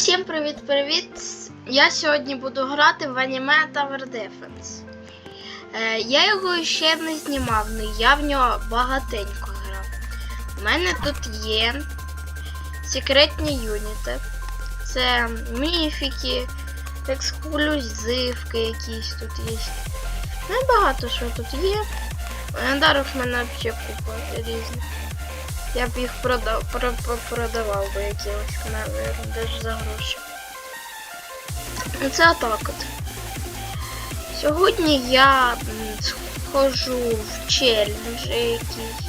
Всім привіт-привіт! Я сьогодні буду грати в аніме Tower Defense. Е, я його ще не знімав, але я в нього багатенько грав. У мене тут є секретні юніти. Це міфіки, ексклюзивки якісь тут є. Небагато що тут є. Легендарок в мене взагалі купа різних. Я б їх продав, про, про, продавав би якихось, навіть, навіть за гроші. Це отак от. Сьогодні я схожу в челленджі якісь.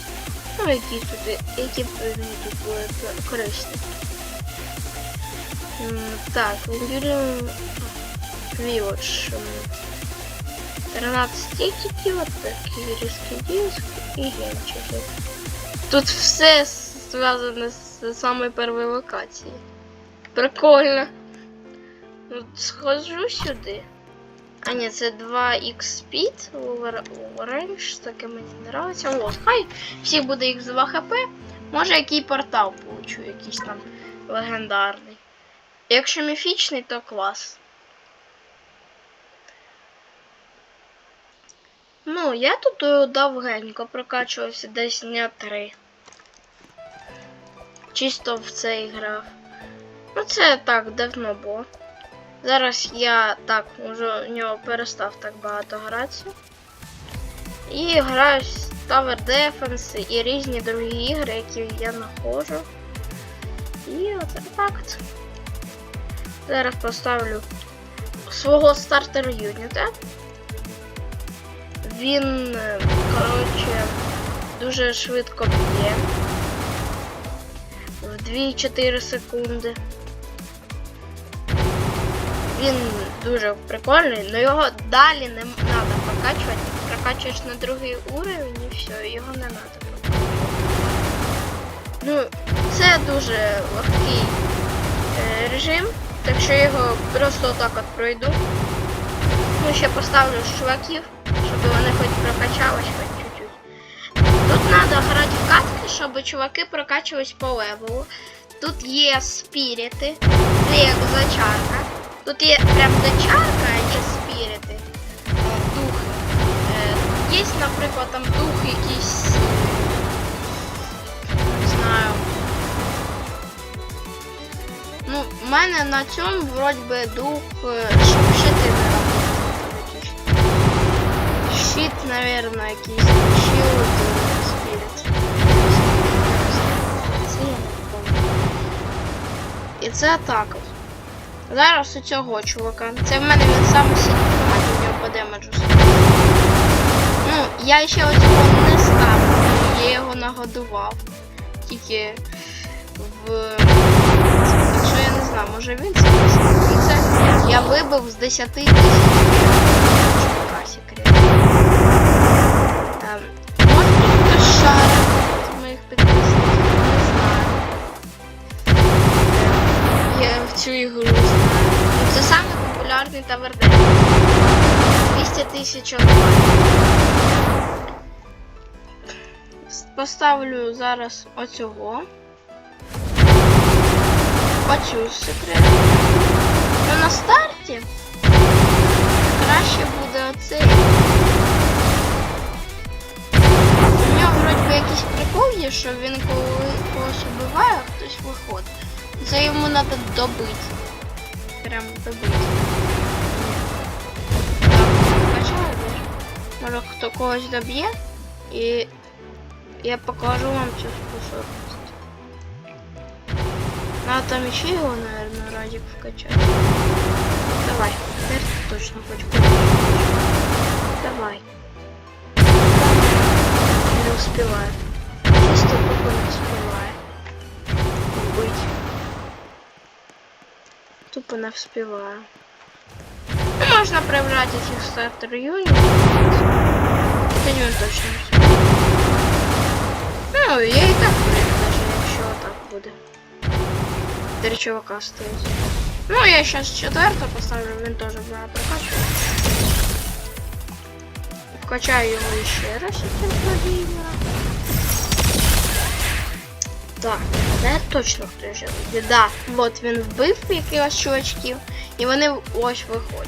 Ну, які тут, які мені тут були корисні. Так, Юрій Вілодж. 13 тікетів, такий різкий диск і генчики. Тут все зв'язане з самої першої локації. Прикольно. Ну, схожу сюди. А ні, це 2x Speed over- Orange, таке мені не нравиться. О, хай всіх буде їх 2 хп. Може який портал получу, якийсь там легендарний. Якщо міфічний, то клас. Ну, я тут е, давгенько прокачувався десь дня три. Чисто в це і грав. Ну, це так давно було. Зараз я так вже в нього перестав так багато гратися. І граю в Tower Defense і різні другі ігри, які я знаходжу. І оце так. Зараз поставлю свого стартер юніта. Він, е, коротше, дуже швидко б'є. В 2-4 секунди. Він дуже прикольний, але його далі не треба прокачувати. Прокачуєш на другий уровень і все, його не треба. Ну, це дуже легкий е, режим, так що я його просто отак от пройду. Ну, ще поставлю чуваків, щоб вони хоч прокачались хоч чуть-чуть. Тут треба грати щоб чуваки прокачувались по левелу. Тут є спіріти, це як зачарка. Тут є прям зачарка, а є спіріти. Духи. Е, Є, наприклад, там дух якийсь. Не знаю. Ну, в мене на цьому вроді би дух, е, щити не. Щит, наверное, якийсь. Shield І це так от. Зараз у цього чувака. Це в мене він саме сильний у нього по демеджу. Ну, я ще оцього не ставив, я його нагодував. Тільки в. Якщо я не знаю, може він це. І це я вибив з 10 тисяч. Цю ігру. Це самий популярний таверден. 200 тисяч. Поставлю зараз оцього. Оцю секрет. Ну на старті краще буде оцей. У нього вроді якийсь прикол є, що він коли когось убиває, хтось виходить. Це йому треба добити. Прям добити. Так, качаю даже. Може хто когось доб'є і я покажу вам цю способність. А там еще его, наверное, ради вкачать. Давай, теперь ты точно хоть куда-нибудь. Давай. Не успеваю. Тупо не успеваю. Ну, можно проявлять этих стартер юнитов. Это не точно не успеваю. Ну, я и так привык, даже якщо так буде. Три чувака стоит. Ну, я сейчас четвертого поставлю, він тоже буде прокачувати. Вкачаю його ще раз, этим Владимира. Так, це точно хтось живий. Да, от він вбив якихось чувачків, і вони ось виходять.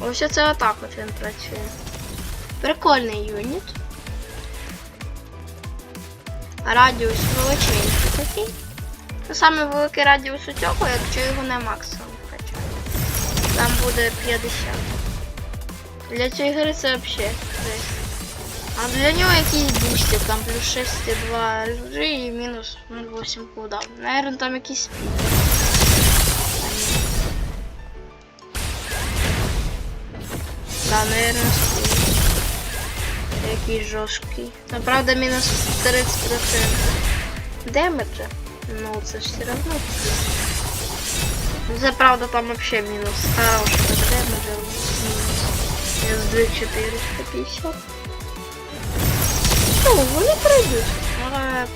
Ось це отак от він працює. Прикольний юніт. Радіус величенький такий. Це саме великий радіус у цього, якщо його на максимум вкачати. Там буде 50. Для цієї гри це взагалі. А для нього якийсь бустик, там плюс 6,2 RG і мінус 0,8 кулдаун. Наверное, там якийсь спід. Да, наверное, спід. Який жорсткий. Та правда мінус 30%. Демеджа. Ну, це ж все равно. Ну, Це правда там вообще мінус. Хороший демеджа. Мінус. Мінус 2450. Ну, вони пройдуть. Але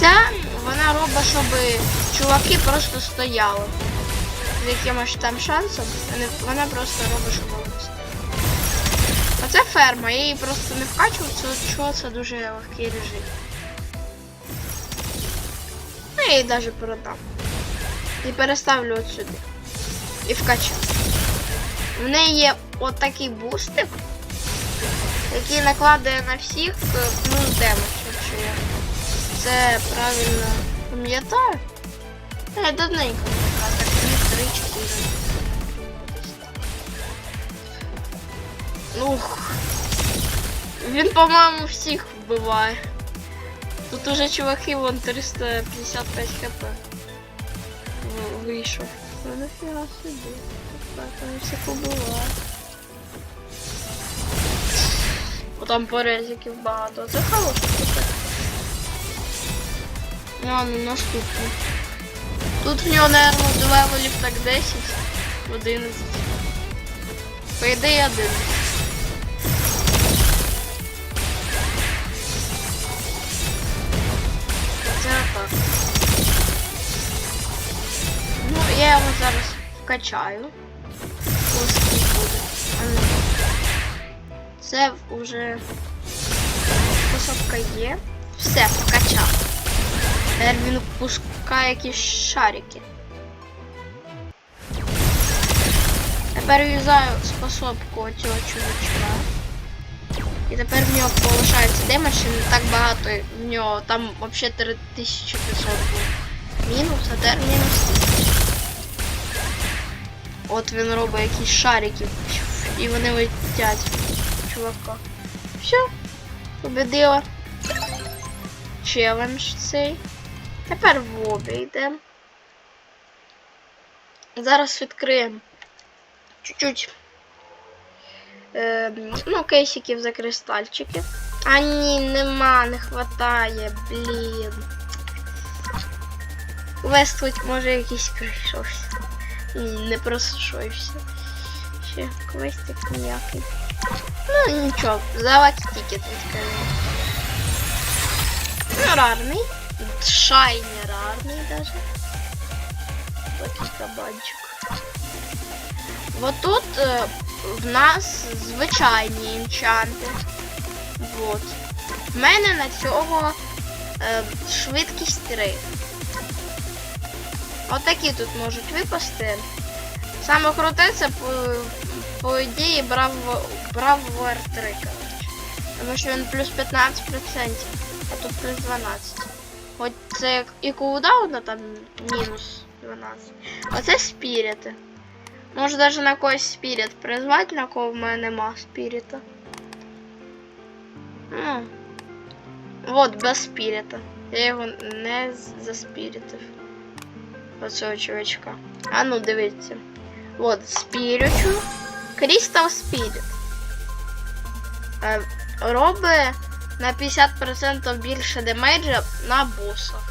Ця вона робить, щоб чуваки просто стояли. З якимось там шансом. Вона просто робить, щоб вони стояли. Оце ферма, я її просто не вкачував, це чого це дуже легкий режим. Ну, я її навіть продам. І переставлю от сюди. І вкачаю. В неї є от бустик, який накладає на всіх е, плюс демедж, якщо я це правильно пам'ятаю. Е, давненько. А так 3, 4. Ух. Він, по-моєму, всіх вбиває. Тут уже чуваки вон 355 хп вийшов. Ну нафіга собі. Так, вони всіх убиває. Там порезиків багато. Це хороше. таке. А, ну наступний. Тут в нього, наверное, до левелів так 10, 11. По ідеї 11. Це так. Ну, я його зараз вкачаю. Ось буде. А ну. Це вже посадка є. Все, вкачав. Тепер він пускає якісь шарики. Тепер юзаю способку цього чувачка. І тепер в нього повишається демедж, і не так багато в нього. Там взагалі 3500 був. Мінус, а тепер мінус 1000. От він робить якісь шарики. І вони летять чувака. Все. Победила. Челендж цей. Тепер в обі йдемо. Зараз відкриємо чуть-чуть. Е, ну, кейсиків за кристальчики. А ні, нема, не хватає, блін. Квест може якийсь прийшовся. Ні, не пройшовся. Ще квестик ніякий. Ну нічого, давайте тікет відкриємо. Ну, рарний. Рарний даже. Такий кабанчик. Вот тут е, в нас звичайні інчанти. Вот. В мене на цього е, швидкість 3. Отакі тут можуть випасти. Саме круте це по, ідеї Браво, Браво R3, коротше. Тому що він плюс 15%, а тут плюс 12. От це як і кулдаун, там мінус 12. Оце спіріти. Може навіть на когось спіріт призвати, на кого в мене нема спіріта. Ну. От, без спіріта. Я його не заспірітив. Оцього чувачка. А ну дивіться. От, спірючу. Крістал спіріт. Е, робить на 50% більше демеджа на босах.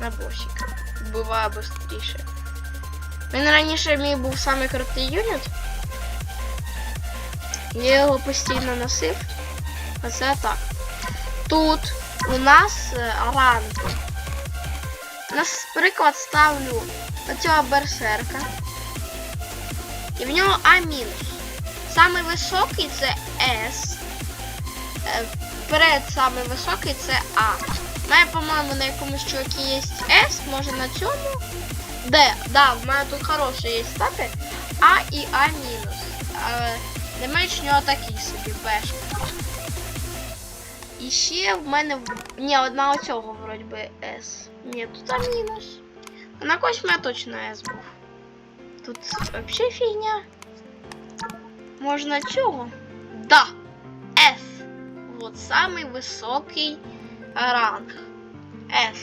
На босиках. Вбиває швидше. Він раніше мій був самий крутий юніт. Я його постійно носив. А це так. Тут у нас е, ранки. Наприклад, ставлю оцього берсерка. І в нього А мінус. Самий високий це С. Е, Вперед самий високий це А. У мене, по-моєму, на якомусь чувакі є S, може на цьому. Д, да, в мене тут хороші є стати. А і А мінус. Але не менш нього такий собі бешка. І ще в мене. в- Ні, одна оцього вроді би S. Ні, тут А мінус. На когось в мене точно S був. Тут взагалі фігня. Можна цього? Да. С. Вот самый високий ранг. С.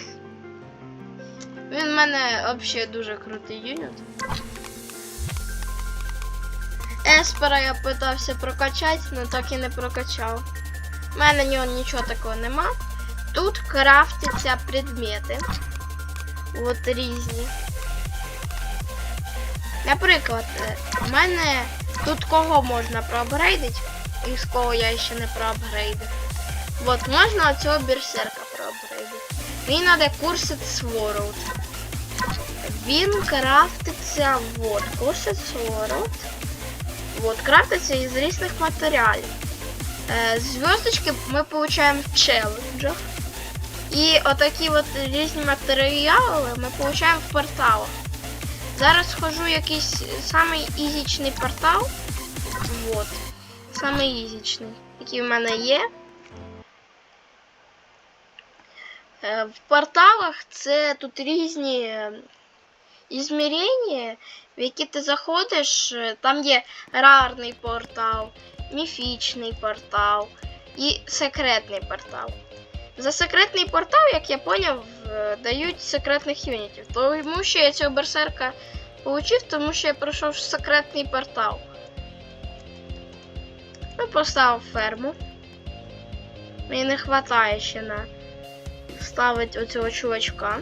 Він в мене взагалі дуже крутий юніт. Еспера я питався прокачати, але так і не прокачав. У мене на нього нічого такого нема. Тут крафтяться предмети. От різні. Наприклад, е, у мене тут кого можна проапгрейдити, і з кого я ще не проапгрейдив. От можна цього берсерка проапгрейдити. Мені треба курсит Сворот. Він крафтиться вот, курсит Сворот. Вот, крафтиться із різних матеріалів. Е, зв'язочки ми получаємо в челенджах. І отакі от різні матеріали ми получаємо в порталах. Зараз схожу якийсь самий ізічний портал. Вот. Самий ізічний, який в мене є. Е, В порталах це тут різні е, ізмірення, в які ти заходиш. е, Там є рарний портал, міфічний портал і секретний портал. За секретний портал, як я поняв, дають секретних юнітів. Тому що я цього берсерка получив, тому що я пройшов секретний портал. Ну, поставив ферму. Мені не вистачає ще на ставити оцього чувачка.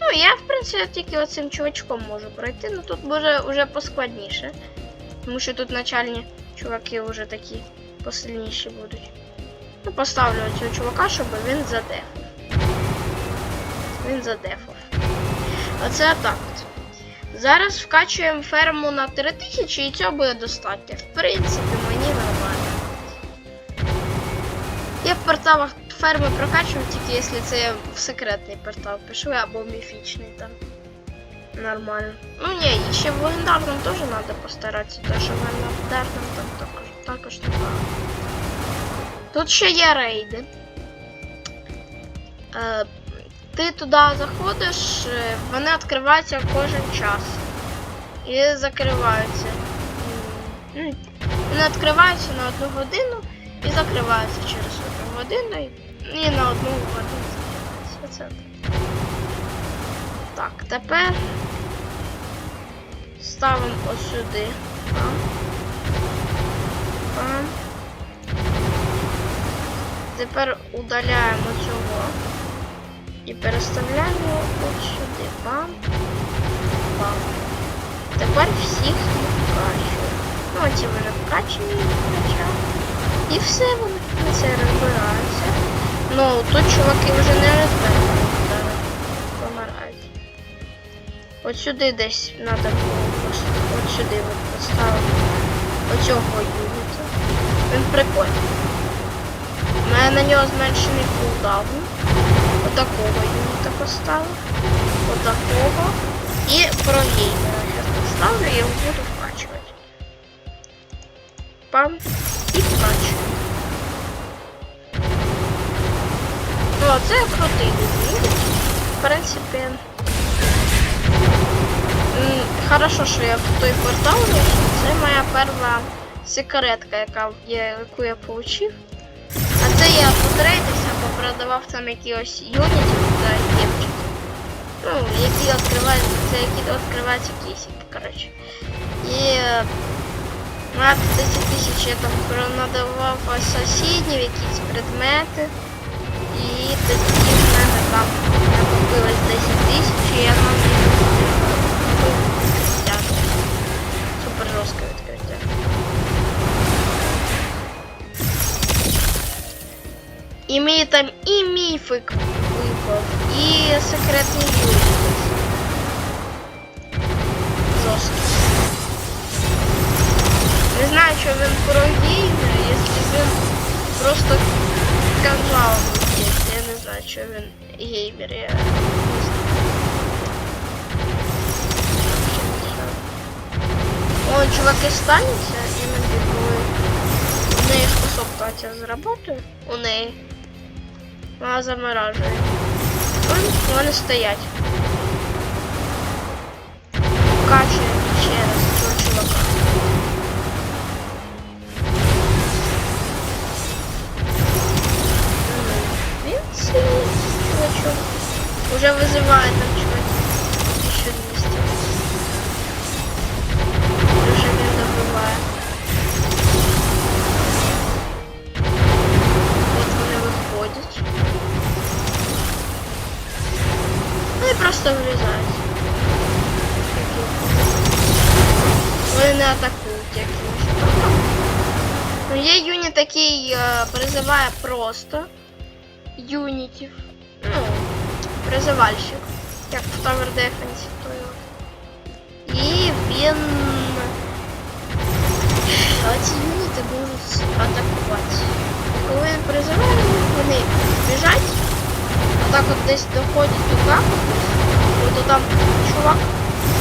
Ну, я, в принципі, тільки оцим чувачком можу пройти, ну тут буде вже поскладніше. Тому що тут начальні чуваки вже такі посильніші будуть. Ну, поставлю цього чувака, щоб він задефав. Він задефав. Оце так. Зараз вкачуємо ферму на 3000 і цього буде достатньо. В принципі, мені нормально. Я в порталах ферми прокачую, тільки якщо це в секретний портал пишу або міфічний там. Нормально. Ну ні, і ще в легендарному теж треба постаратися, тому що в легендарному там також, також непогано. Тут ще є рейди. Ти туди заходиш, е, вони відкриваються кожен час. І закриваються. М, Вони відкриваються на одну годину і закриваються через одну годину і- на одну годину закриваються. Так. Тепер ставимо ось сюди. Пам. Пам. Тепер удаляємо цього і переставляємо от сюди. Пам. Пам. Тепер всіх вкачуємо. Ну, оці вони вкачені хоча. І все вони на це розбираються. Ну, тут чуваки вже не розбираються. Помирають. От сюди десь треба було. От сюди от поставити оцього юніта. Він прикольний. У мене на нього зменшений кулдаун. Отакого юніта поставив. Отакого. І прогеймера зараз поставлю і його буду вкачувати. Пам. І вкачую. О, це крутий юніт. В принципі. Хорошо, що я в той портал вийшов. Це моя перша секретка, яка я, яку я отримав. А це я потрейдився, попродавав там якісь юнітів за кепчики. Ну, які відкриваються, це які відкриваються кисики, коротше. І е, на 10 тисяч я там пронадавав сусіднів якісь предмети. І тоді в мене там накопилось 10 тисяч, і я нам Супер жорстке мені там і міфик випав, і секретний юніт. Жорстко. Не знаю, що він прогійний, якщо він просто канал буде, я не знаю. що він геймер. Я не знаю. О, чуваки стануться іноді, коли у неї способка з роботи, у неї. Вона заморажує. Вони, вони стоять. Качає ще раз цього чувака. Він сильний чувачок. Уже вызывает який е, призиває просто юнітів. Ну, призивальщик. Як в Tower Defense. той от. І він. Ці юніти можуть атакувати. Коли він призиває, вони біжать, отак от десь доходять до капу, то там чувак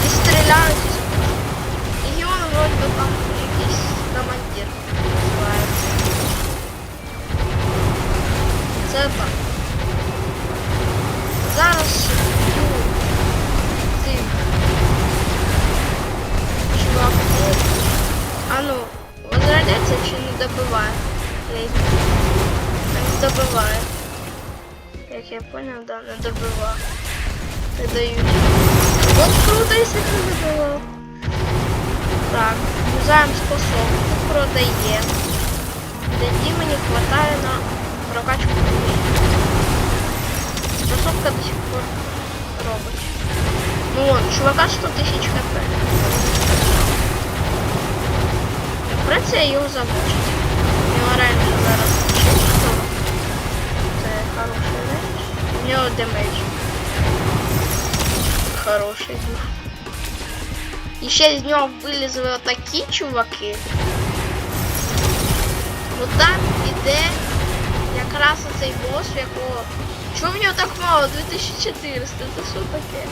і стріляють. І він вроді там якийсь командир називається. Це так. Зараз б'ю цих чуваків. А ну, возродяться чи не добиває? Не добиває. Як я понял, да, не добиває. Не дають. От круто, якщо не добивав. Так, юзаємо способку, продає. Тоді мені хватає на прокачку. Способка до сих пор робить. Ну вон, чувака 100 тысяч хп. Праця його замочить. У нього реально зараз чисто. Це хороший рейндж. У нього демедж. Хороший був. І ще з нього вилізли отакі чуваки. Ну так іде якраз оцей бос, в якого. Чого в нього так мало? 2400, це що таке?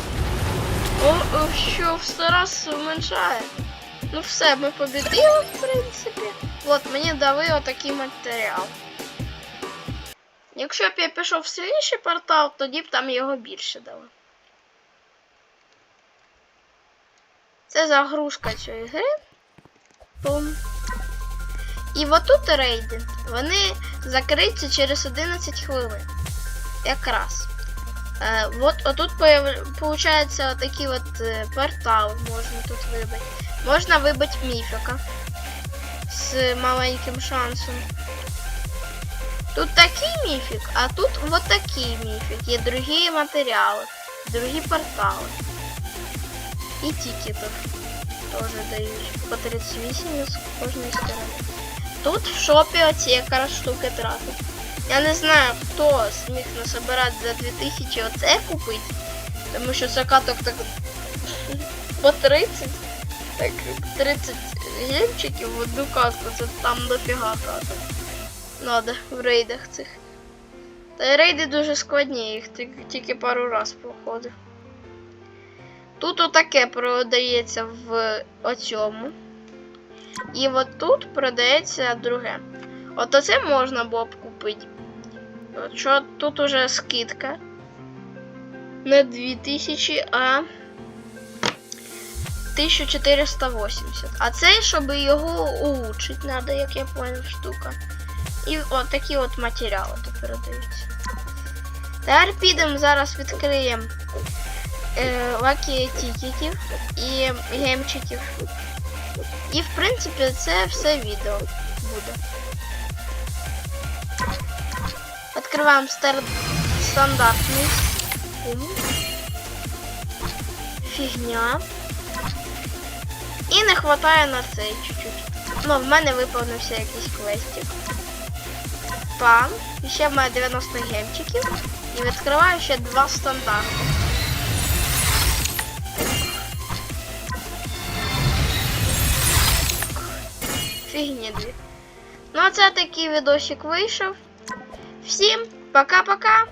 О, о, що в 100 раз уменьшає. Ну все, ми побідили, в принципі. От, мені дали отакий матеріал. Якщо б я пішов в сильніший портал, тоді б там його більше дали. Це загрузка цієї гри. Бум. І отут рейди, вони закриються через 11 хвилин. Якраз. Е, от отут получається такий от е, портал можна тут вибити. Можна вибити міфіка з маленьким шансом. Тут такий міфік, а тут вот такий міфік. Є другі матеріали, другі портали. І тікетів теж дають по 38 з кожної сторони. Тут в шопі оці якраз штуки тратить. Я не знаю, хто зміг насобирати за 2000 оце купити. Тому що це каток так по 30. Так 30 гемчиків в одну катку, це там дофіга каток. Надо в рейдах цих. Та й рейди дуже складні, їх тільки пару раз проходив. Тут отаке продається в оцьому. І от тут продається друге. От оце можна було б купити. От Що тут уже скидка. Не 2000, а 1480. А це, щоб його улучшити, треба, як я понял, штука. І от такі от матеріали тут продаються. Тепер підемо зараз відкриємо е, лаки і гемчиків. І в принципі це все відео буде. Открываем стар... стандартный пум. Фігня. І не хватає на цей чуть-чуть. Ну, в мене виповнився якийсь квестик. Пам. І ще в мене 90 гемчиків. І відкриваю ще два стандарти. Фігні дві. Ну, а це такий відосик вийшов. Всім пока-пока!